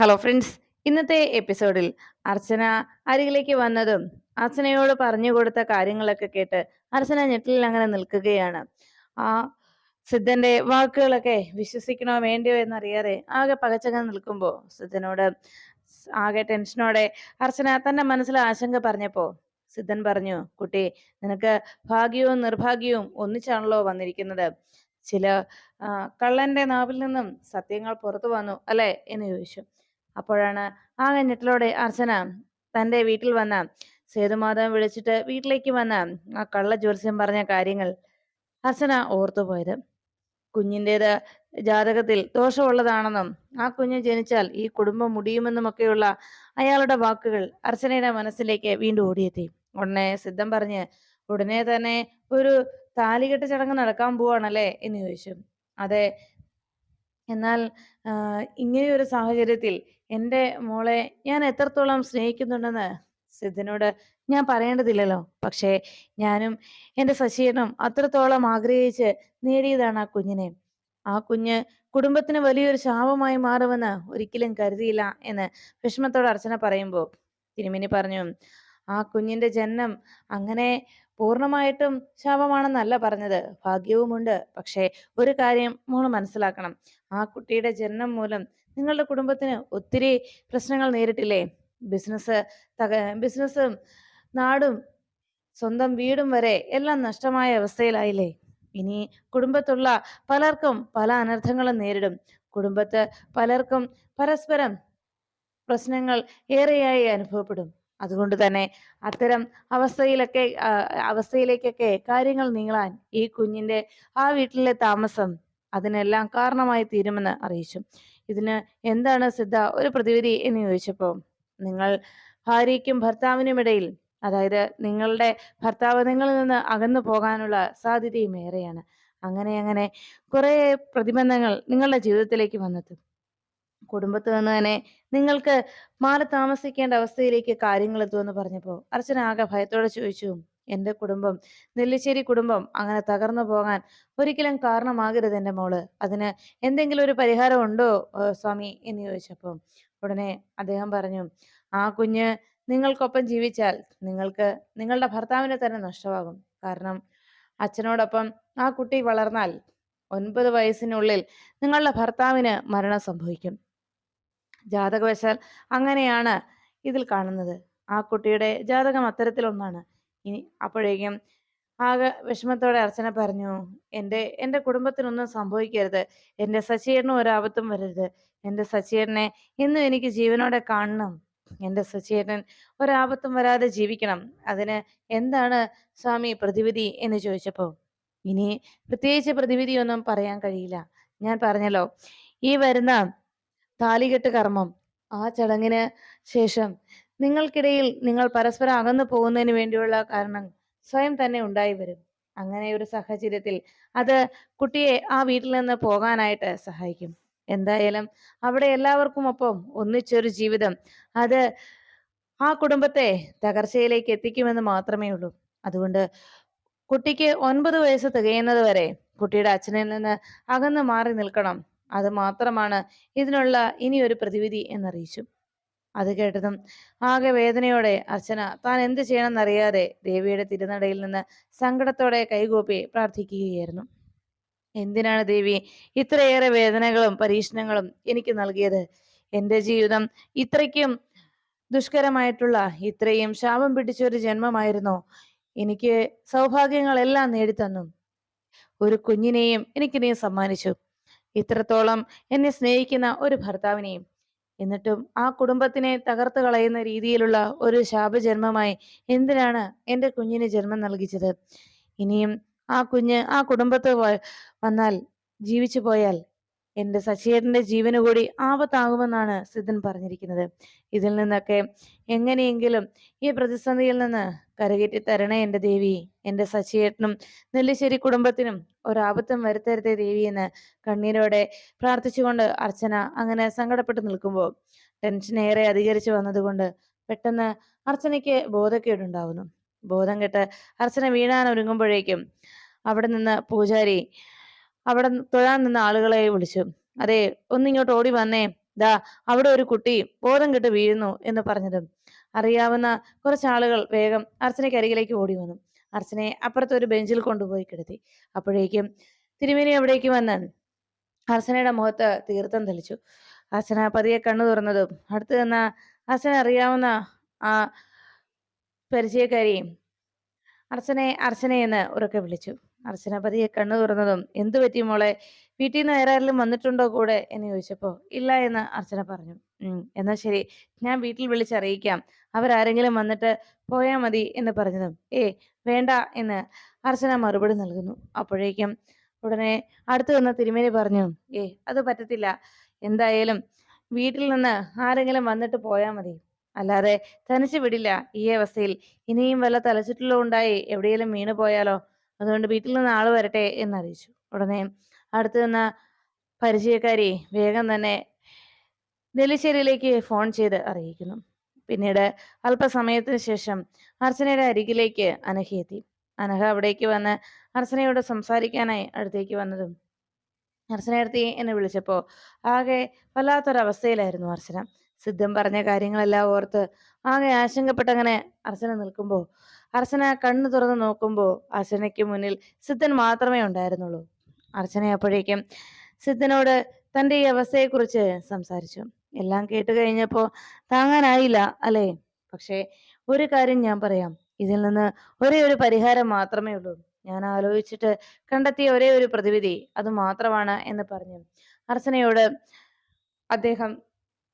Hello friends ഇന്നത്തെ എപ്പിസോഡിൽ അർച്ചന അരികിലേക്ക് വന്നതും അർച്ചനയോട് പറഞ്ഞു കൊടുത്ത കാര്യങ്ങളൊക്കെ കേട്ട് അർച്ചന ഞെട്ടിൽ അങ്ങനെ നിൽക്കുകയാണ്. ആ സിദ്ധന്റെ വാക്കുകളൊക്കെ വിശ്വസിക്കണോ വേണ്ടയോ എന്നറിയാതെ ആകെ പകച്ചങ്ങ് നിൽക്കുമ്പോൾ സിദ്ധനോട് ആകെ ടെൻഷനോടെ അർച്ചന തന്റെ മനസ്സിൽ ആശങ്ക പറഞ്ഞപ്പോ സിദ്ധൻ പറഞ്ഞു കുട്ടി നിനക്ക് ഭാഗ്യവും നിർഭാഗ്യവും ഒന്നിച്ചാണല്ലോ വന്നിരിക്കുന്നത്. ചില കള്ളന്റെ നാവിൽ നിന്നും സത്യങ്ങൾ പുറത്തു വന്നു അല്ലെ? എന്ന് ചോദിച്ചു. അപ്പോഴാണ് ആ ഞെട്ടലോടെ അർച്ചന തന്റെ വീട്ടിൽ വന്ന. സേതുമാധവൻ വിളിച്ചിട്ട് വീട്ടിലേക്ക് വന്ന. ആ കള്ള ജ്യോത്സ്യം പറഞ്ഞ കാര്യങ്ങൾ അർച്ചന ഓർത്തുപോയത് കുഞ്ഞിന്റെത് ജാതകത്തിൽ ദോഷമുള്ളതാണെന്നും ആ കുഞ്ഞ് ജനിച്ചാൽ ഈ കുടുംബം മുടിയുമെന്നുമൊക്കെയുള്ള അയാളുടെ വാക്കുകൾ അർച്ചനയുടെ മനസ്സിലേക്ക് വീണ്ടും ഓടിയെത്തി. ഉടനെ സിദ്ധം പറഞ്ഞ് ഉടനെ തന്നെ ഒരു താലികെട്ട് ചടങ്ങ് നടക്കാൻ പോവാണല്ലേ? എന്ന് ചോദിച്ചു. അതെ എന്നാൽ ഇങ്ങനെയൊരു സാഹചര്യത്തിൽ എന്റെ മോളെ ഞാൻ എത്രത്തോളം സ്നേഹിക്കുന്നുണ്ടെന്ന് സിദ്ധനോട് ഞാൻ പറയേണ്ടതില്ലല്ലോ. പക്ഷേ ഞാനും എന്റെ ശശീരനും അത്രത്തോളം ആഗ്രഹിച്ച് നേടിയതാണ് ആ കുഞ്ഞിനെ. ആ കുഞ്ഞ് കുടുംബത്തിന് വലിയൊരു ശാപമായി മാറുമെന്ന് ഒരിക്കലും കരുതിയില്ല എന്ന് വിഷമത്തോട് അർച്ചന പറയുമ്പോൾ തിരുമിനി പറഞ്ഞു ആ കുഞ്ഞിന്റെ ജന്മം അങ്ങനെ പൂർണമായിട്ടും ശാപമാണെന്നല്ല പറഞ്ഞത്. ഭാഗ്യവുമുണ്ട്. പക്ഷേ ഒരു കാര്യം മോൾ മനസ്സിലാക്കണം. ആ കുട്ടിയുടെ ജന്മം മൂലം നിങ്ങളുടെ കുടുംബത്തിന് ഒത്തിരി പ്രശ്നങ്ങൾ നേരിട്ടില്ലേ? ബിസിനസ് തക ബിസിനസ്സും നാടും സ്വന്തം വീടും വരെ എല്ലാം നഷ്ടമായ അവസ്ഥയിലായില്ലേ? ഇനി കുടുംബത്തുള്ള പലർക്കും പല അനർത്ഥങ്ങളും നേരിടും. കുടുംബത്ത് പലർക്കും പരസ്പരം പ്രശ്നങ്ങൾ ഏറെയായി അനുഭവപ്പെടും. അതുകൊണ്ട് തന്നെ അത്തരം അവസ്ഥയിലൊക്കെ അവസ്ഥയിലേക്കൊക്കെ കാര്യങ്ങൾ നീളാൻ ഈ കുഞ്ഞിന്റെ ആ വീട്ടിലെ താമസം അതിനെല്ലാം കാരണമായി തീരുമെന്ന് അറിയിച്ചു. ഇതിന് എന്താണ് സിദ്ധ ഒരു പ്രതിവിധി എന്ന് ചോദിച്ചപ്പോൾ നിങ്ങൾ ഭാര്യയ്ക്കും ഭർത്താവിനും ഇടയിൽ അതായത് നിങ്ങളുടെ ഭർത്താവ് നിങ്ങളിൽ നിന്ന് അകന്നു പോകാനുള്ള സാധ്യതയും ഏറെയാണ്. അങ്ങനെ അങ്ങനെ കുറെ പ്രതിബന്ധങ്ങൾ നിങ്ങളുടെ ജീവിതത്തിലേക്ക് വന്നെത്തും കുടുംബത്തിൽ നിന്ന് തന്നെ നിങ്ങൾക്ക് മാറി താമസിക്കേണ്ട അവസ്ഥയിലേക്ക് കാര്യങ്ങൾ എത്തുമെന്ന് പറഞ്ഞപ്പോൾ അർച്ചന ആകെ ഭയത്തോടെ ചോദിച്ചു എന്റെ കുടുംബം നെല്ലിശ്ശേരി കുടുംബം അങ്ങനെ തകർന്നു പോകാൻ ഒരിക്കലും കാരണമാകരുത് എന്റെ മോൾ. അതിന് എന്തെങ്കിലും ഒരു പരിഹാരം ഉണ്ടോ സ്വാമി? എന്ന് ചോദിച്ചപ്പോൾ ഉടനെ അദ്ദേഹം പറഞ്ഞു ആ കുഞ്ഞ് നിങ്ങൾക്കൊപ്പം ജീവിച്ചാൽ നിങ്ങൾക്ക് നിങ്ങളുടെ ഭർത്താവിനെ തന്നെ നഷ്ടമാകും. കാരണം അച്ഛനോടൊപ്പം ആ കുട്ടി വളർന്നാൽ ഒൻപത് വയസ്സിനുള്ളിൽ നിങ്ങളുടെ ഭർത്താവിന് മരണം സംഭവിക്കും. ജാതകവശാൽ അങ്ങനെയാണ് ഇതിൽ കാണുന്നത്. ആ കുട്ടിയുടെ ജാതകം അത്തരത്തിലൊന്നാണ്. ഇനി അപ്പോഴേക്കും ആകെ വിഷമത്തോടെ അർച്ചന പറഞ്ഞു എന്റെ എന്റെ കുടുംബത്തിനൊന്നും സംഭവിക്കരുത്. എന്റെ സച്ചീറിനും ഒരാപത്തും വരരുത്. എന്റെ സച്ചീറിനെ ഇന്നും എനിക്ക് ജീവനോടെ കാണണം. എന്റെ സച്ചേട്ടൻ ഒരാപത്തും വരാതെ ജീവിക്കണം. അതിന് എന്താണ് സ്വാമി പ്രതിവിധി? എന്ന് ചോദിച്ചപ്പോൾ ഇനി പ്രത്യേകിച്ച് പ്രതിവിധിയൊന്നും പറയാൻ കഴിയില്ല. ഞാൻ പറഞ്ഞല്ലോ ഈ വരുന്ന താലികെട്ട് കർമ്മം ആ ചടങ്ങിന് ശേഷം നിങ്ങൾക്കിടയിൽ നിങ്ങൾ പരസ്പരം അകന്നു പോകുന്നതിന് വേണ്ടിയുള്ള കാരണം സ്വയം തന്നെ ഉണ്ടായി വരും. അങ്ങനെ ഒരു സാഹചര്യത്തിൽ അത് കുട്ടിയെ ആ വീട്ടിൽ നിന്ന് പോകാനായിട്ട് സഹായിക്കും. എന്തായാലും അവിടെ എല്ലാവർക്കും ഒപ്പം ഒന്നിച്ചൊരു ജീവിതം അത് ആ കുടുംബത്തെ തകർച്ചയിലേക്ക് എത്തിക്കുമെന്ന് മാത്രമേ ഉള്ളൂ. അതുകൊണ്ട് കുട്ടിക്ക് ഒൻപത് വയസ്സ് തികയുന്നത് വരെ കുട്ടിയുടെ അച്ഛനിൽ നിന്ന് അകന്ന് മാറി നിൽക്കണം. അത് മാത്രമാണ് ഇതിനുള്ള ഇനിയൊരു പ്രതിവിധി എന്നറിയിച്ചു. അത് കേട്ടതും ആകെ വേദനയോടെ അർച്ചന താൻ എന്ത് ചെയ്യണമെന്നറിയാതെ ദേവിയുടെ തിരുനടയിൽ നിന്ന് സങ്കടത്തോടെ കൈകൂപ്പി പ്രാർത്ഥിക്കുകയായിരുന്നു. എന്തിനാണ് ദേവി ഇത്രയേറെ വേദനകളും പരീക്ഷണങ്ങളും എനിക്ക് നൽകിയത്? എന്റെ ജീവിതം ഇത്രയ്ക്കും ദുഷ്കരമായിട്ടുള്ള ഇത്രയും ശാപം പിടിച്ച ഒരു ജന്മമായിരുന്നു? എനിക്ക് സൗഭാഗ്യങ്ങളെല്ലാം നേടിത്തന്നു. ഒരു കുഞ്ഞിനെയും എനിക്ക് നീ സമ്മാനിച്ചു. ഇത്രത്തോളം എന്നെ സ്നേഹിക്കുന്ന ഒരു ഭർത്താവിനെയും എന്നിട്ടും ആ കുടുംബത്തിനെ തകർത്ത് കളയുന്ന രീതിയിലുള്ള ഒരു ശാപജന്മമായി എന്തിനാണ് എന്റെ കുഞ്ഞിന് ജന്മം നൽകിച്ചത്? ഇനിയും ആ കുഞ്ഞ് ആ കുടുംബത്ത് വന്നാൽ ജീവിച്ചു പോയാൽ എന്റെ സച്ചേട്ടന്റെ ജീവന് കൂടി ആപത്താകുമെന്നാണ് സിദ്ധൻ പറഞ്ഞിരിക്കുന്നത്. ഇതിൽ നിന്നൊക്കെ എങ്ങനെയെങ്കിലും ഈ പ്രതിസന്ധിയിൽ നിന്ന് കരകയറ്റി തരണേ എന്റെ ദേവി. എന്റെ സച്ചിയേട്ടനും നെല്ലിശ്ശേരി കുടുംബത്തിനും ഒരാപത്തും വരുത്തരുതേ ദേവി എന്ന് കണ്ണീരോടെ പ്രാർത്ഥിച്ചുകൊണ്ട് അർച്ചന അങ്ങനെ സങ്കടപ്പെട്ട് നിൽക്കുമ്പോൾ ടെൻഷൻ ഏറെ അധികരിച്ചു വന്നതുകൊണ്ട് പെട്ടെന്ന് അർച്ചനയ്ക്ക് ബോധക്കേടുണ്ടാവുന്നു. ബോധം കെട്ട് അർച്ചന വീണാൻ ഒരുങ്ങുമ്പോഴേക്കും അവിടെ നിന്ന് പൂജാരി അവിടെ തൊഴാൻ നിന്ന ആളുകളെ വിളിച്ചു. അതെ ഒന്നിങ്ങോട്ട് ഓടി വന്നേ. ദാ അവിടെ ഒരു കുട്ടി ബോധം കെട്ട് വീഴുന്നു എന്ന് പറഞ്ഞതും. അറിയാവുന്ന കുറച്ച് ആളുകൾ വേഗം അർച്ചനയ്ക്ക് അരികിലേക്ക് ഓടി വന്നു. അർച്ചനയെ അപ്പുറത്തെ ഒരു ബെഞ്ചിൽ കൊണ്ടുപോയി കിടത്തി. അപ്പോഴേക്കും തിരുമേനി അവിടേക്ക് വന്ന് അർച്ചനയുടെ മുഖത്ത് തീർത്ഥം തെളിച്ചു. അർച്ചന പതിയെ കണ്ണു തുറന്നതും അടുത്ത് നിന്ന അർച്ചന അറിയാവുന്ന ആ പരിചയക്കാരിയും അർച്ചനെ അർച്ചനയെന്ന് ഉറക്കെ വിളിച്ചു. അർച്ചന പതിയെ കണ്ണു തുറന്നതും എന്തു പറ്റി മോളെ? വീട്ടിൽ നിന്ന് വേറെ ആരെങ്കിലും വന്നിട്ടുണ്ടോ കൂടെ? എന്ന് ചോദിച്ചപ്പോ ഇല്ല എന്ന് അർച്ചന പറഞ്ഞു. എന്നാ ശരി ഞാൻ വീട്ടിൽ വിളിച്ചറിയിക്കാം അവരാരെങ്കിലും വന്നിട്ട് പോയാ മതി എന്ന് പറഞ്ഞതും ഏ വേണ്ട എന്ന് അർച്ചന മറുപടി നൽകുന്നു. അപ്പോഴേക്കും ഉടനെ അടുത്തു വന്ന തിരുമേനി പറഞ്ഞു ഏ അത് പറ്റത്തില്ല. എന്തായാലും വീട്ടിൽ നിന്ന് ആരെങ്കിലും വന്നിട്ട് പോയാൽ മതി. അല്ലാതെ തനിച്ച് വിടില്ല. ഈ അവസ്ഥയിൽ ഇനിയും വല്ല തലചുറ്റലോ ഉണ്ടായി എവിടെയെങ്കിലും വീണു പോയാലോ? അതുകൊണ്ട് വീട്ടിൽ നിന്ന് ആൾ വരട്ടെ എന്നറിയിച്ചു. ഉടനെ അടുത്ത് നിന്ന പരിചയക്കാരി വേഗം തന്നെ നെല്ലിശ്ശേരിയിലേക്ക് ഫോൺ ചെയ്ത് അറിയിക്കുന്നു. പിന്നീട് അല്പസമയത്തിന് ശേഷം അർച്ചനയുടെ അരികിലേക്ക് അനഹയെത്തി അനഹ അവിടേക്ക് വന്ന് അർച്ചനയോട് സംസാരിക്കാനായി അടുത്തേക്ക് വന്നതും അർച്ചനയെടുത്തി എന്നെ വിളിച്ചപ്പോ ആകെ വല്ലാത്തൊരവസ്ഥയിലായിരുന്നു അർച്ചന. സിദ്ധം പറഞ്ഞ കാര്യങ്ങളെല്ലാം ഓർത്ത് ആകെ ആശങ്കപ്പെട്ടങ്ങനെ അർച്ചന നിൽക്കുമ്പോൾ അർച്ചന കണ്ണു തുറന്ന് നോക്കുമ്പോൾ അർച്ചനയ്ക്ക് മുന്നിൽ സിദ്ധൻ മാത്രമേ ഉണ്ടായിരുന്നുള്ളൂ. അർച്ചന അപ്പോഴേക്കും സിദ്ധനോട് തന്റെ ഈ അവസ്ഥയെക്കുറിച്ച് സംസാരിച്ചു. എല്ലാം കേട്ട് കഴിഞ്ഞപ്പോൾ താങ്ങാനായില്ല അല്ലേ? പക്ഷേ ഒരു കാര്യം ഞാൻ പറയാം. ഇതിൽ നിന്ന് ഒരേ ഒരു പരിഹാരം മാത്രമേ ഉള്ളൂ. ഞാൻ ആലോചിച്ചിട്ട് കണ്ടെത്തിയ ഒരേ ഒരു പ്രതിവിധി അത് മാത്രമാണ് എന്ന് പറഞ്ഞു. അർച്ചനയോട് അദ്ദേഹം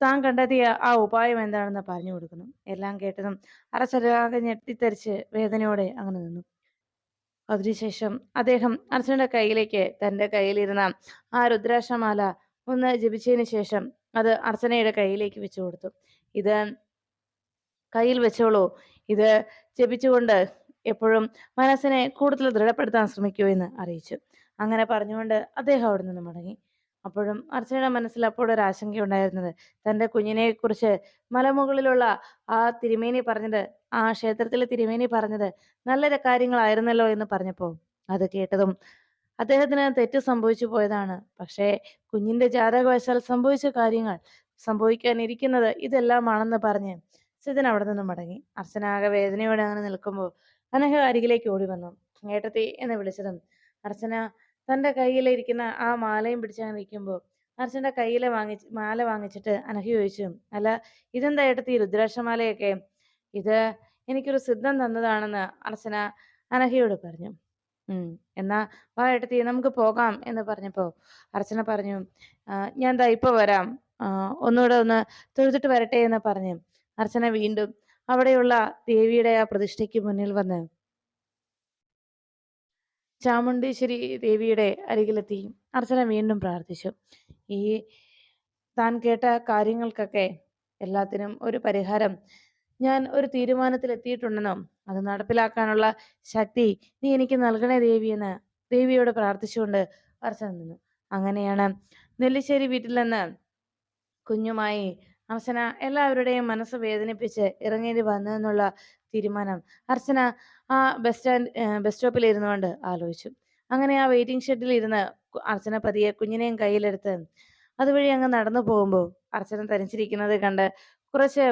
താൻ കണ്ടെത്തിയ ആ ഉപായം എന്താണെന്ന് പറഞ്ഞു കൊടുക്കുന്നു. എല്ലാം കേട്ടതും അറച്ചരാകെ ഞെട്ടിത്തെറിച്ച് വേദനയോടെ അങ്ങനെ നിന്നു. അതിനുശേഷം അദ്ദേഹം അർച്ചനയുടെ കയ്യിലേക്ക് തന്റെ കയ്യിലിരുന്ന ആ രുദ്രാക്ഷമാല ഒന്ന് ജപിച്ചതിന് ശേഷം അത് അർച്ചനയുടെ കയ്യിലേക്ക് വെച്ചു കൊടുത്തു. ഇത് കയ്യിൽ വെച്ചോളൂ. ഇത് ജപിച്ചുകൊണ്ട് എപ്പോഴും മനസ്സിനെ കൂടുതൽ ദൃഢപ്പെടുത്താൻ ശ്രമിക്കൂ എന്ന് അറിയിച്ചു. അങ്ങനെ പറഞ്ഞുകൊണ്ട് അദ്ദേഹം അവിടെ നിന്ന് മടങ്ങി. അപ്പോഴും അർച്ചനയുടെ മനസ്സിൽ അപ്പോഴൊരു ആശങ്കയുണ്ടായിരുന്നത് തന്റെ കുഞ്ഞിനെക്കുറിച്ച് മലമുകളിലുള്ള ആ തിരുമേനി പറഞ്ഞത് ആ ക്ഷേത്രത്തിലെ തിരുമേനി പറഞ്ഞത് നല്ല കാര്യങ്ങളായിരുന്നല്ലോ എന്ന് പറഞ്ഞപ്പോൾ അത് കേട്ടതും അദ്ദേഹത്തിന് തെറ്റ് സംഭവിച്ചു പോയതാണ്. പക്ഷേ കുഞ്ഞിന്റെ ജാതകവശാൽ സംഭവിച്ച കാര്യങ്ങൾ സംഭവിക്കാനിരിക്കുന്നത് ഇതെല്ലാമാണെന്ന് പറഞ്ഞ് സിതൻ അവിടെ നിന്നും മടങ്ങി. അർച്ചനാകെ വേദനയോടെ അങ്ങനെ നിൽക്കുമ്പോൾ അനഘ അരികിലേക്ക് ഓടി വന്നു. ഏട്ടത്തി എന്ന് വിളിച്ചതും അർച്ചന തന്റെ കയ്യിലിരിക്കുന്ന ആ മാലയും പിടിച്ചാൽ നിൽക്കുമ്പോൾ അർച്ചന്റെ കയ്യിലെ വാങ്ങി മാല വാങ്ങിച്ചിട്ട് അനഘ ചോദിച്ചു അല്ല ഇതെന്താ ഏട്ടത്തി രുദ്രാക്ഷമാലയൊക്കെ? ഇത് എനിക്കൊരു സിദ്ധം തന്നതാണെന്ന് അർച്ചന അനഘയോട് പറഞ്ഞു. ഉം എന്നാ വാ ഏട്ടത്തി നമുക്ക് പോകാം എന്ന് പറഞ്ഞപ്പോ അർച്ചന പറഞ്ഞു ഞാൻ ദാ ഇപ്പൊ വരാം. ഒന്നുകൂടെ ഒന്ന് തൊഴുതിട്ട് വരട്ടെ എന്ന് പറഞ്ഞു അർച്ചന വീണ്ടും അവിടെയുള്ള ദേവിയുടെ ആ പ്രതിഷ്ഠയ്ക്ക് മുന്നിൽ വന്ന് ചാമുണ്ടീശ്വരി ദേവിയുടെ അരികിലെത്തി അർച്ചന വീണ്ടും പ്രാർത്ഥിച്ചു. ഈ താൻ കേട്ട കാര്യങ്ങൾക്കൊക്കെ എല്ലാത്തിനും ഒരു പരിഹാരം ഞാൻ ഒരു തീരുമാനത്തിൽ എത്തിയിട്ടുണ്ടെന്നും അത് നടപ്പിലാക്കാനുള്ള ശക്തി നീ എനിക്ക് നൽകണേ ദേവി എന്ന് ദേവിയോട് പ്രാർത്ഥിച്ചുകൊണ്ട് അർച്ചന നിന്നു. അങ്ങനെയാണ് നെല്ലിശ്ശേരി വീട്ടിൽ നിന്ന് കുഞ്ഞുമായി അർച്ചന എല്ലാവരുടെയും മനസ്സ് വേദനിപ്പിച്ച് ഇറങ്ങേണ്ടി വന്നതെന്നുള്ള തീരുമാനം അർച്ചന ആ ബസ് സ്റ്റാൻഡ് ബസ് സ്റ്റോപ്പിൽ ഇരുന്നുകൊണ്ട് ആലോചിച്ചു. അങ്ങനെ ആ വെയിറ്റിംഗ് ഷെഡിൽ ഇരുന്ന് അർച്ചന പതിയെ കുഞ്ഞിനെയും കയ്യിലെടുത്ത് അതുവഴി അങ്ങ് നടന്നു പോകുമ്പോൾ അർച്ചന തനിച്ചിരിക്കുന്നത് കണ്ട് കുറച്ച്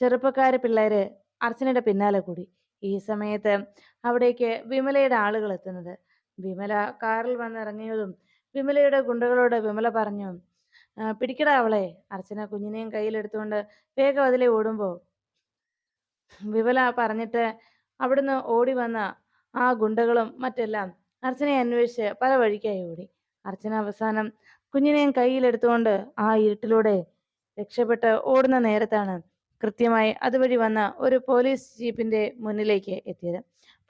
ചെറുപ്പക്കാര് പിള്ളേര് അർച്ചനയുടെ പിന്നാലെ കൂടി. ഈ സമയത്ത് അവിടേക്ക് വിമലയുടെ ആളുകൾ എത്തുന്നത്. വിമല കാറിൽ വന്നിറങ്ങിയതും വിമലയുടെ ഗുണ്ടകളോട് വിമല പറഞ്ഞു പിടിക്കടാ അവളെ. അർച്ചന കുഞ്ഞിനെയും കയ്യിലെടുത്തുകൊണ്ട് വേഗം അതിലെ ഓടുമ്പോ. വിമല പറഞ്ഞിട്ട് അവിടുന്ന് ഓടി വന്ന ആ ഗുണ്ടകളും മറ്റെല്ലാം അർച്ചനയെ അന്വേഷിച്ച് പല വഴിക്കായി ഓടി. അർച്ചന അവസാനം കുഞ്ഞിനെയും കയ്യിലെടുത്തുകൊണ്ട് ആ ഇരുട്ടിലൂടെ രക്ഷപ്പെട്ട് ഓടുന്ന നേരത്താണ് കൃത്യമായി അതുവഴി വന്ന ഒരു പോലീസ് ജീപ്പിന്റെ മുന്നിലേക്ക് എത്തിയത്.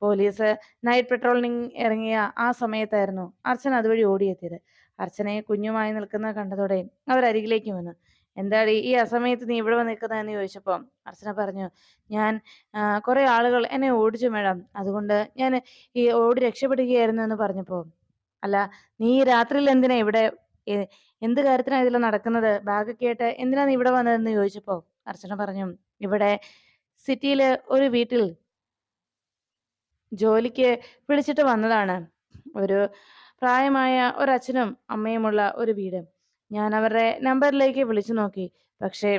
പോലീസ് നൈറ്റ് പെട്രോളിംഗ് ഇറങ്ങിയ ആ സമയത്തായിരുന്നു അർച്ചന അതുവഴി ഓടിയെത്തിയത്. അർച്ചനയെ കുഞ്ഞുമായി നിൽക്കുന്നത് കണ്ടതോടെ അവരരികിലേക്ക് വന്നു. എന്താടി ഈ അസമയത്ത് നീ ഇവിടെ നിൽക്കുന്നതെന്ന് ചോദിച്ചപ്പോൾ അർച്ചന പറഞ്ഞു ഞാൻ കുറെ ആളുകൾ എന്നെ ഓടിച്ചു മേഡം അതുകൊണ്ട് ഞാൻ ഈ ഓടി രക്ഷപ്പെടുകയായിരുന്നു എന്ന് പറഞ്ഞപ്പോൾ അല്ല നീ രാത്രിയിൽ എന്തിനാ ഇവിടെ? എന്ത് കാര്യത്തിനാണ് ഇതിൽ നടക്കുന്നത്? ബാഗൊക്കെ ആയിട്ട് എന്തിനാ നീ ഇവിടെ വന്നതെന്ന് ചോദിച്ചപ്പോൾ അർച്ചന പറഞ്ഞു ഇവിടെ സിറ്റിയിലെ ഒരു വീട്ടിൽ ജോലിക്ക് വിളിച്ചിട്ട് വന്നതാണ്. ഒരു പ്രായമായ ഒരച്ഛനും അമ്മയുമുള്ള ഒരു വീട്. ഞാൻ അവരുടെ നമ്പറിലേക്ക് വിളിച്ചു നോക്കി. പക്ഷേ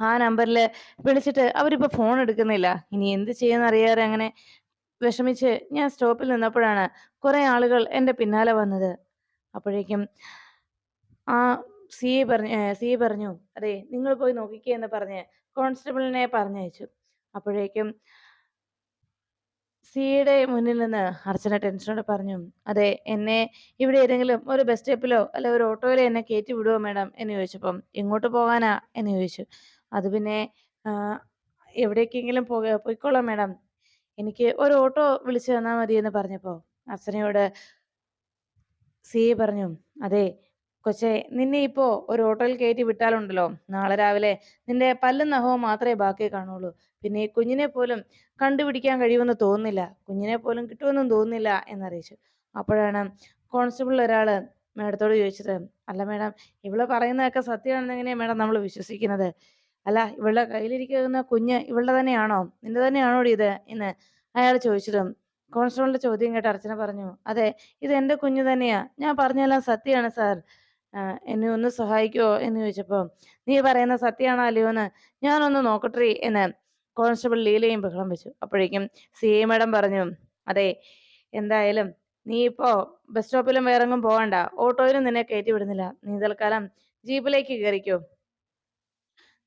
ആ നമ്പറിൽ വിളിച്ചിട്ട് അവരിപ്പോ ഫോൺ എടുക്കുന്നില്ല. ഇനി എന്ത് ചെയ്യുന്നറിയാതെ അങ്ങനെ വിഷമിച്ച് ഞാൻ സ്റ്റോപ്പിൽ നിന്നപ്പോഴാണ് കുറെ ആളുകൾ എന്റെ പിന്നാലെ വന്നത്. അപ്പോഴേക്കും ആ സി എ പറഞ്ഞു സി എ പറഞ്ഞു അതെ നിങ്ങൾ പോയി നോക്കിക്കേ എന്ന് പറഞ്ഞ് കോൺസ്റ്റബിളിനെ പറഞ്ഞയച്ചു. അപ്പോഴേക്കും സിയുടെ മുന്നിൽ നിന്ന് അർച്ചന ടെൻഷനോടെ പറഞ്ഞു അതെ എന്നെ ഇവിടെ ഏതെങ്കിലും ഒരു ബസ് സ്റ്റോപ്പിലോ അല്ലെ ഒരു ഓട്ടോയിലോ എന്നെ കയറ്റി വിടുവോ മാഡം എന്ന് ചോദിച്ചപ്പം ഇങ്ങോട്ട് പോകാനാ? എന്ന് ചോദിച്ചു. അത് പിന്നെ എവിടേക്കെങ്കിലും പോക പോയിക്കോളാം മാഡം എനിക്ക് ഒരു ഓട്ടോ വിളിച്ചു തന്നാൽ മതി എന്ന് പറഞ്ഞപ്പോൾ അർച്ചനയോട് സി പറഞ്ഞു അതെ കൊച്ചെ നിന്നെ ഇപ്പോ ഒരു ഓട്ടോയിൽ കയറ്റി വിട്ടാലുണ്ടല്ലോ. നാളെ രാവിലെ നിന്റെ പല്ലും നഖവും മാത്രമേ ബാക്കി കാണുള്ളൂ. പിന്നെ ഈ കുഞ്ഞിനെ പോലും കണ്ടുപിടിക്കാൻ കഴിയുമെന്ന് തോന്നുന്നില്ല. കുഞ്ഞിനെ പോലും കിട്ടുമെന്നും തോന്നുന്നില്ല എന്നറിയിച്ചു. അപ്പോഴാണ് കോൺസ്റ്റബിൾ ഒരാൾ മേഡത്തോട് ചോദിച്ചത് അല്ല മേഡം ഇവൾ പറയുന്നതൊക്കെ സത്യമാണെന്നെങ്ങനെയാ മേഡം നമ്മൾ വിശ്വസിക്കുന്നത്? അല്ല ഇവളുടെ കയ്യിലിരിക്കുന്ന കുഞ്ഞ് ഇവളുടെ തന്നെയാണോ? നിന്റെ തന്നെയാണോ ഇത്? എന്ന് അയാൾ ചോദിച്ചതും. കോൺസ്റ്റബിളിന്റെ ചോദ്യം കേട്ട് അർച്ചന പറഞ്ഞു അതെ ഇത് എന്റെ കുഞ്ഞു തന്നെയാ. ഞാൻ പറഞ്ഞെല്ലാം സത്യമാണ് സാർ. എന്നെ ഒന്ന് സഹായിക്കുമോ എന്ന് ചോദിച്ചപ്പോൾ നീ പറയുന്ന സത്യമാണോ അല്ലയോ എന്ന് ഞാനൊന്ന് നോക്കട്ടെ എന്ന് കോൺസ്റ്റബിൾ ലീലയും ബഹളം വെച്ചു. അപ്പോഴേക്കും സി എ മാഡം പറഞ്ഞു അതെ എന്തായാലും നീ ഇപ്പോ ബസ് സ്റ്റോപ്പിലും വേറെങ്ങും പോകണ്ട ഓട്ടോയിലും നിന്നെ കയറ്റി വിടുന്നില്ല. നീ തൽക്കാലം ജീപ്പിലേക്ക് കയറിക്കോ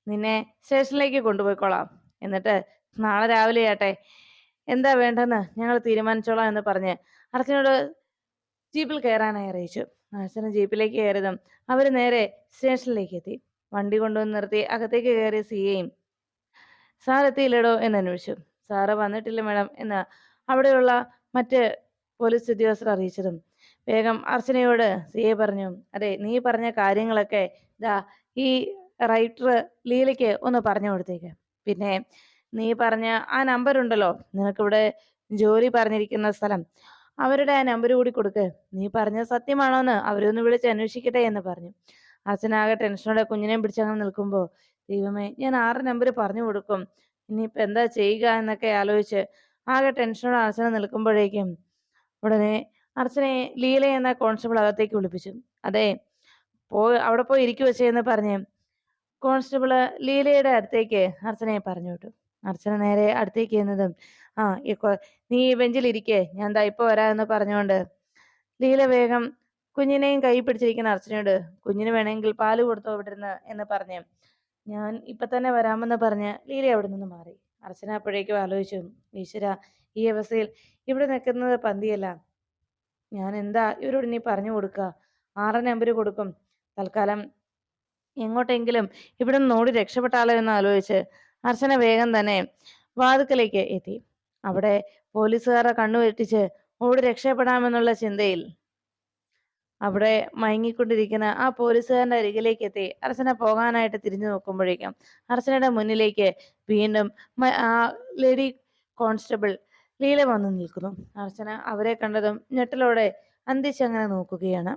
നിന്നെ സ്റ്റേഷനിലേക്ക് കൊണ്ടുപോയിക്കോളാം. എന്നിട്ട് നാളെ രാവിലെ ആട്ടെ. എന്താ വേണ്ടെന്ന് ഞങ്ങൾ തീരുമാനിച്ചോളാം എന്ന് പറഞ്ഞ് അർച്ചനോട് ജീപ്പിൽ കയറാനായി അറിയിച്ചു. അർച്ചന ജീപ്പിലേക്ക് കയറിയതും അവർ നേരെ സ്റ്റേഷനിലേക്ക് എത്തി. വണ്ടി കൊണ്ടുവന്ന് നിർത്തി അകത്തേക്ക് കയറി സിയെയും സാർ എത്തിയില്ലടോ എന്ന് അന്വേഷിച്ചു. സാറ് വന്നിട്ടില്ല മാഡം എന്ന് അവിടെയുള്ള മറ്റ് പോലീസ് ഉദ്യോഗസ്ഥർ അറിയിച്ചതും. വേഗം അർച്ചനയോട് സി എ പറഞ്ഞു അതെ നീ പറഞ്ഞ കാര്യങ്ങളൊക്കെ ഇതാ ഈ റൈറ്റർ ലീലയ്ക്ക് ഒന്ന് പറഞ്ഞു കൊടുത്തേക്ക്. പിന്നെ നീ പറഞ്ഞ ആ നമ്പർ ഉണ്ടല്ലോ നിനക്കിവിടെ ജോലി പറഞ്ഞിരിക്കുന്ന സ്ഥലം. അവരുടെ ആ നമ്പർ കൂടി കൊടുക്ക്. നീ പറഞ്ഞ സത്യമാണോന്ന് അവരൊന്ന് വിളിച്ച് അന്വേഷിക്കട്ടെ എന്ന് പറഞ്ഞു. അച്ഛനാകെ ടെൻഷനോടെ കുഞ്ഞിനെയും പിടിച്ചങ്ങനെ നിൽക്കുമ്പോൾ ദൈവമേ ഞാൻ ആറ് നമ്പർ പറഞ്ഞു കൊടുക്കും? ഇനിയിപ്പോൾ എന്താ ചെയ്യുക എന്നൊക്കെ ആലോചിച്ച് ആകെ ടെൻഷനോടെ അർച്ചന നിൽക്കുമ്പോഴേക്കും ഉടനെ അർച്ചനയെ ലീല എന്ന കോൺസ്റ്റബിൾ അകത്തേക്ക് വിളിപ്പിച്ചു. അതെ പോ അവിടെ പോയി ഇരിക്കു എന്ന് പറഞ്ഞ് കോൺസ്റ്റബിൾ ലീലയുടെ അടുത്തേക്ക് അർച്ചനയെ പറഞ്ഞു വിട്ടു. അർച്ചന നേരെ അടുത്തേക്ക് ചെന്നതും ആ നീ ഈ ബെഞ്ചിലിരിക്കേ ഞാൻ ദാ ഇപ്പൊ വരാമെന്ന് പറഞ്ഞുകൊണ്ട് ലീല വേഗം കുഞ്ഞിനെയും കൈ പിടിച്ചിരിക്കുന്ന അർച്ചനയോട് കുഞ്ഞിന് വേണമെങ്കിൽ പാൽ കൊടുത്തോ ഇവിടുന്ന് എന്ന് പറഞ്ഞ് ഞാൻ ഇപ്പൊ തന്നെ വരാമെന്ന് പറഞ്ഞ് ലീല അവിടെ നിന്ന് മാറി. അർച്ചന അപ്പോഴേക്കും ആലോചിച്ചു ഈശ്വര ഈ അവസ്ഥയിൽ ഇവിടെ നിൽക്കുന്നത് പന്തിയല്ല. ഞാൻ എന്താ ഇവരോട് നീ പറഞ്ഞു കൊടുക്കുക? ആറ് നമ്പർ കൊടുക്കും. തൽക്കാലം എങ്ങോട്ടെങ്കിലും ഇവിടെ നിന്ന് ഓടി രക്ഷപ്പെട്ടാലോ എന്ന് ആലോചിച്ച് അർച്ചന വേഗം തന്നെ വാതുക്കലേക്ക് എത്തി. അവിടെ പോലീസുകാരെ കണ്ണുവെട്ടിച്ച് ഓടി രക്ഷപ്പെടാമെന്നുള്ള ചിന്തയിൽ അവിടെ മയങ്ങിക്കൊണ്ടിരിക്കുന്ന ആ പോലീസുകാരന്റെ അരികിലേക്ക് എത്തി. അർച്ചന പോകാനായിട്ട് തിരിഞ്ഞു നോക്കുമ്പോഴേക്കും അർച്ചനയുടെ മുന്നിലേക്ക് വീണ്ടും ആ ലേഡി കോൺസ്റ്റബിൾ ലീല വന്നു നിൽക്കുന്നു. അർച്ചന അവരെ കണ്ടതും ഞെട്ടലോടെ അന്തിച്ചങ്ങനെ നോക്കുകയാണ്.